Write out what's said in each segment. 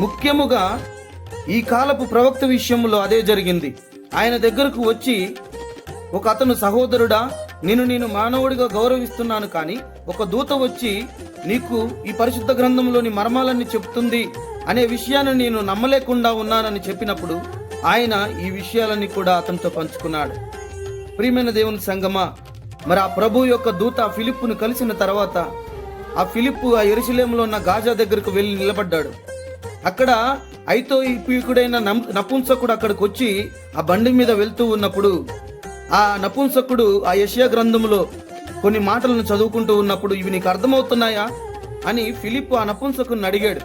ముఖ్యముగా ఈ కాలపు ప్రవక్త విషయంలో అదే జరిగింది. ఆయన దగ్గరకు వచ్చి ఒక అతను సహోదరుడా నేను నేను మానవుడిగా గౌరవిస్తున్నాను కానీ ఒక దూత వచ్చి నీకు ఈ పరిశుద్ధ గ్రంథంలోని మర్మాలన్నీ చెప్తుంది అనే విషయాన్ని నేను నమ్మలేకుండా ఉన్నానని చెప్పినప్పుడు ఆయన ఈ విషయాలన్నీ కూడా అతనితో పంచుకున్నాడు. ప్రియమైన దేవుని సంగమా మరి ఆ ప్రభు యొక్క దూత ఫిలిప్పును కలిసిన తర్వాత ఆ ఫిలిప్పు ఆ ఎరుసలేంలో ఉన్న గాజా దగ్గరకు వెళ్ళి నిలబడ్డాడు. అక్కడ ఐతో పీకుడైన నపుంసకుడు అక్కడికి వచ్చి ఆ బండి మీద వెళ్తూ ఉన్నప్పుడు ఆ నపుంసకుడు ఆ యషయా గ్రంథములో కొన్ని మాటలను చదువుకుంటూ ఉన్నప్పుడు ఇవి నీకు అర్థమవుతున్నాయా? అని ఫిలిప్ ఆ నపుంసకుడిని అడిగాడు.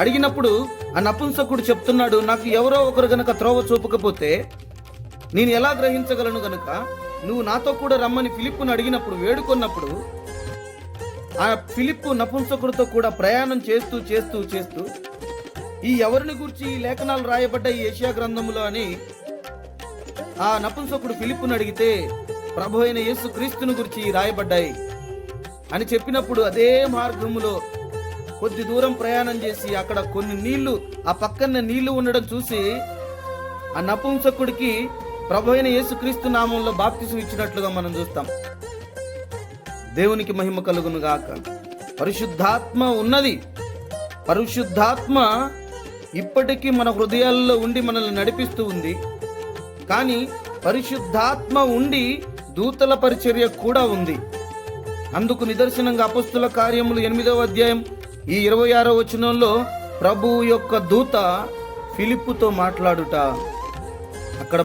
అడిగినప్పుడు ఆ నపుంసకుడు చెప్తున్నాడు నాకు ఎవరో ఒకరు గనక త్రోవ చూపకపోతే నేను ఎలా గ్రహించగలను గనుక? నువ్వు నాతో కూడా రమ్మని ఫిలిప్పును అడిగినప్పుడు వేడుకున్నప్పుడు ఆ ఫిలిప్పు నపుంసకుడితో కూడా ప్రయాణం చేస్తూ చేస్తూ చేస్తూ ఈ ఎవరిని గురించి ఈ లేఖనాలు రాయబడ్డాయి ఈ ఏషియా గ్రంథములో అని ఆ నపుంసకుడు పిలుపుని అడిగితే ప్రభు అయిన యేసు క్రీస్తుని గురించి రాయబడ్డాయి అని చెప్పినప్పుడు అదే మార్గములో కొద్ది దూరం ప్రయాణం చేసి అక్కడ కొన్ని నీళ్ళు ఆ పక్కన నీళ్ళు ఉండడం చూసి ఆ నపుంసకుడికి ప్రభు అయిన యేసుక్రీస్తు నామంలో బాప్తిసం ఇచ్చినట్లుగా మనం చూస్తాం. దేవునికి మహిమ కలుగును గాక పరిశుద్ధాత్మ ఉన్నది. పరిశుద్ధాత్మ ఇప్పటికీ మన హృదయాల్లో ఉండి మనల్ని నడిపిస్తూ ఉంది. కానీ పరిశుద్ధాత్మ ఉండి దూతల పరిచర్య కూడా ఉంది. అందుకు నిదర్శనంగా అపస్తుల కార్యములు ఎనిమిదవ అధ్యాయం ఈ ఇరవై ఆరో వచనంలో ప్రభు యొక్క దూత ఫిలిప్పుతో మాట్లాడుట. అక్కడ